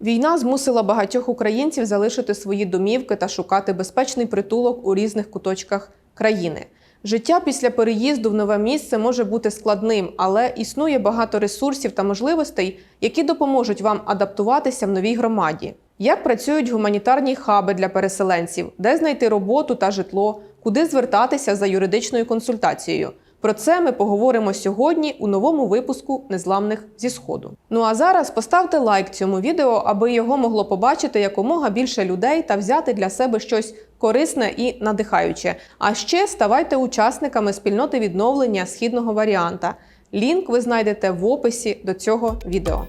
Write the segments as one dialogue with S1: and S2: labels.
S1: Війна змусила багатьох українців залишити свої домівки та шукати безпечний притулок у різних куточках країни. Життя після переїзду в нове місце може бути складним, але існує багато ресурсів та можливостей, які допоможуть вам адаптуватися в новій громаді. Як працюють гуманітарні хаби для переселенців, де знайти роботу та житло, куди звертатися за юридичною консультацією? Про це ми поговоримо сьогодні у новому випуску Незламних зі Сходу. Ну а зараз поставте лайк цьому відео, аби його могло побачити якомога більше людей та взяти для себе щось корисне і надихаюче. А ще ставайте учасниками спільноти відновлення східного варіанта. Лінк ви знайдете в описі до цього відео.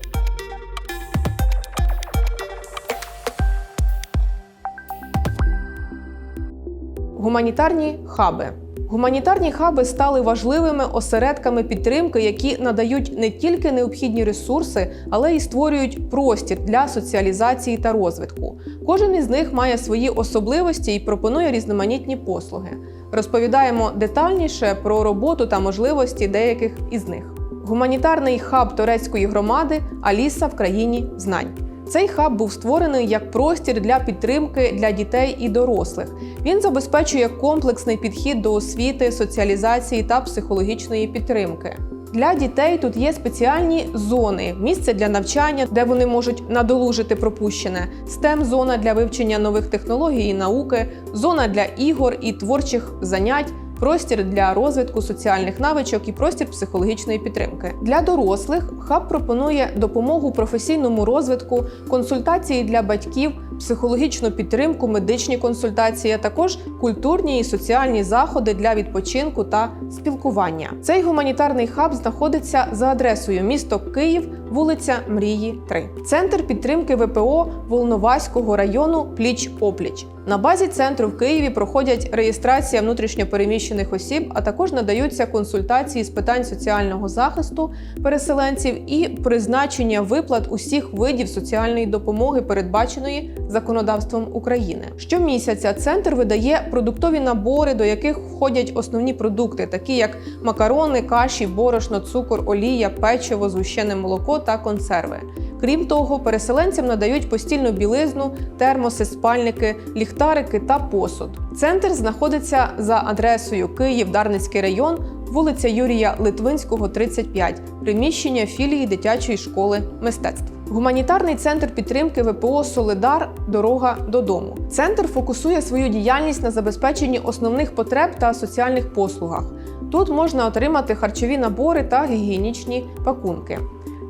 S1: Гуманітарні хаби. Гуманітарні хаби стали важливими осередками підтримки, які надають не тільки необхідні ресурси, але й створюють простір для соціалізації та розвитку. Кожен із них має свої особливості і пропонує різноманітні послуги. Розповідаємо детальніше про роботу та можливості деяких із них. Гуманітарний хаб турецької громади Аліса в країні знань. Цей хаб був створений як простір для підтримки для дітей і дорослих. Він забезпечує комплексний підхід до освіти, соціалізації та психологічної підтримки. Для дітей тут є спеціальні зони, місце для навчання, де вони можуть надолужити пропущене, stem зона для вивчення нових технологій і науки, зона для ігор і творчих занять. Простір для розвитку соціальних навичок і простір психологічної підтримки для дорослих хаб пропонує допомогу професійному розвитку, консультації для батьків, психологічну підтримку, медичні консультації, а також культурні і соціальні заходи для відпочинку та спілкування. Цей гуманітарний хаб знаходиться за адресою місто Київ, вулиця Мрії, 3. Центр підтримки ВПО Волноваського району Пліч Опліч. На базі центру в Києві проходять реєстрація внутрішньопереміщених осіб, а також надаються консультації з питань соціального захисту переселенців і призначення виплат усіх видів соціальної допомоги, передбаченої законодавством України. Щомісяця центр видає продуктові набори, до яких входять основні продукти, такі як макарони, каші, борошно, цукор, олія, печиво, згущене молоко та консерви. Крім того, переселенцям надають постільну білизну, термоси, спальники, ліхтарики та посуд. Центр знаходиться за адресою Київ, Дарницький район, вулиця Юрія Литвинського, 35, приміщення філії дитячої школи мистецтв. Гуманітарний центр підтримки ВПО Солидар Дорога додому. Центр фокусує свою діяльність на забезпеченні основних потреб та соціальних послугах. Тут можна отримати харчові набори та гігієнічні пакунки.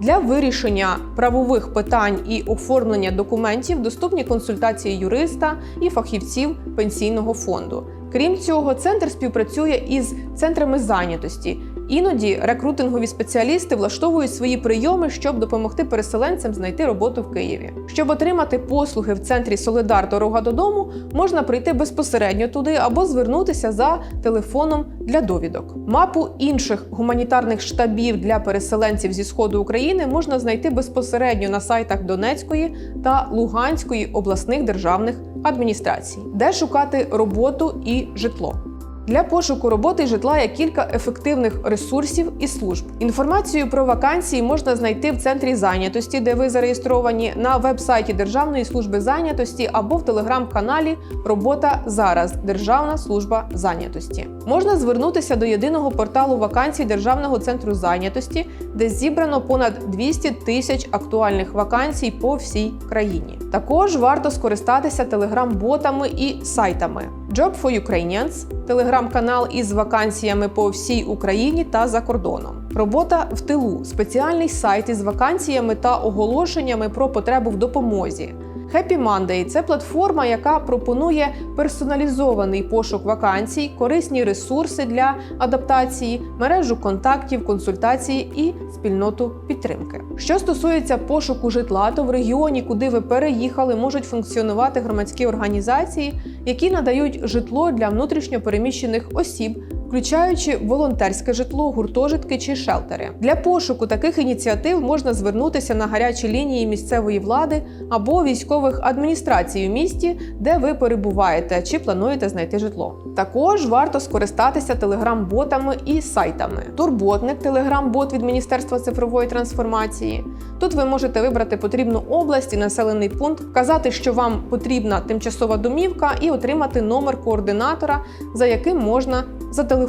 S1: Для вирішення правових питань і оформлення документів доступні консультації юриста і фахівців пенсійного фонду. Крім цього, центр співпрацює із центрами зайнятості. Іноді рекрутингові спеціалісти влаштовують свої прийоми, щоб допомогти переселенцям знайти роботу в Києві. Щоб отримати послуги в центрі Солидар Дорога додому, можна прийти безпосередньо туди або звернутися за телефоном для довідок. Мапу інших гуманітарних штабів для переселенців зі сходу України можна знайти безпосередньо на сайтах Донецької та Луганської обласних державних адміністрацій, де шукати роботу і житло. Для пошуку роботи і житла є кілька ефективних ресурсів і служб. Інформацію про вакансії можна знайти в центрі зайнятості, де ви зареєстровані, на веб-сайті Державної служби зайнятості або в телеграм-каналі Робота зараз Державна служба зайнятості. Можна звернутися до єдиного порталу вакансій Державного центру зайнятості, де зібрано понад 200 тисяч актуальних вакансій по всій країні. Також варто скористатися телеграм-ботами і сайтами. Job for Ukrainians – телеграм-канал із вакансіями по всій Україні та за кордоном. Робота в тилу спеціальний сайт із вакансіями та оголошеннями про потребу в допомозі. Happy Monday – це платформа, яка пропонує персоналізований пошук вакансій, корисні ресурси для адаптації, мережу контактів, консультації і спільноту підтримки. Що стосується пошуку житла, то в регіоні, куди ви переїхали, можуть функціонувати громадські організації, які надають житло для внутрішньо переміщених осіб включаючи волонтерське житло, гуртожитки чи шелтери. Для пошуку таких ініціатив можна звернутися на гарячі лінії місцевої влади або військових адміністрацій у місті, де ви перебуваєте чи плануєте знайти житло. Також варто скористатися телеграм-ботами і сайтами. Турботник, телеграм-бот від Міністерства цифрової трансформації. Тут ви можете вибрати потрібну область і населений пункт, вказати, що вам потрібна тимчасова домівка, і отримати номер координатора, за яким можна зателефонувати.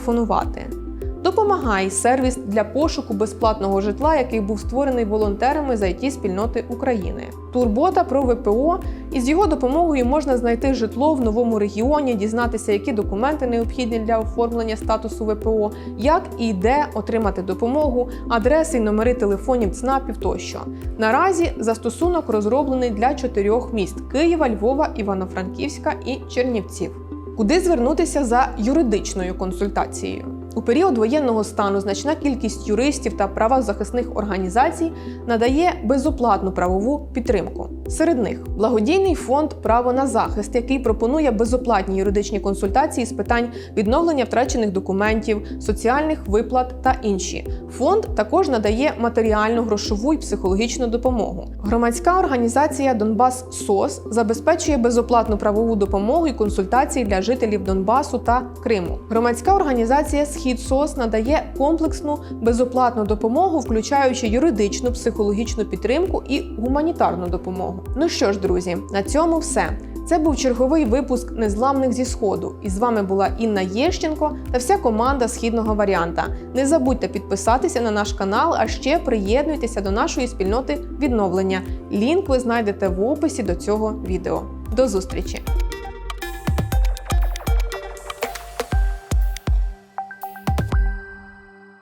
S1: Допомагай сервіс для пошуку безплатного житла, який був створений волонтерами з it спільноти України. Турбота про ВПО і з його допомогою можна знайти житло в новому регіоні, дізнатися, які документи необхідні для оформлення статусу ВПО, як і де отримати допомогу, адреси номери телефонів ЦНАПів тощо. Наразі застосунок розроблений для чотирьох міст: Києва, Львова, Івано-Франківська і Чернівців. Куди звернутися за юридичною консультацією? У період воєнного стану значна кількість юристів та правозахисних організацій надає безоплатну правову підтримку. Серед них благодійний фонд Право на захист, який пропонує безоплатні юридичні консультації з питань відновлення втрачених документів, соціальних виплат та інші. Фонд також надає матеріальну, грошову і психологічну допомогу. Громадська організація Донбас СОС забезпечує безоплатну правову допомогу і консультації для жителів Донбасу та Криму. Громадська організація Схід СОС надає комплексну безоплатну допомогу, включаючи юридичну, психологічну підтримку і гуманітарну допомогу. Ну що ж, друзі, на цьому все. Це був черговий випуск незламних зі сходу. І з вами була Інна Єщенко та вся команда східного варіанта. Не забудьте підписатися на наш канал, а ще приєднуйтеся до нашої спільноти відновлення. Лінк ви знайдете в описі до цього відео. До зустрічі!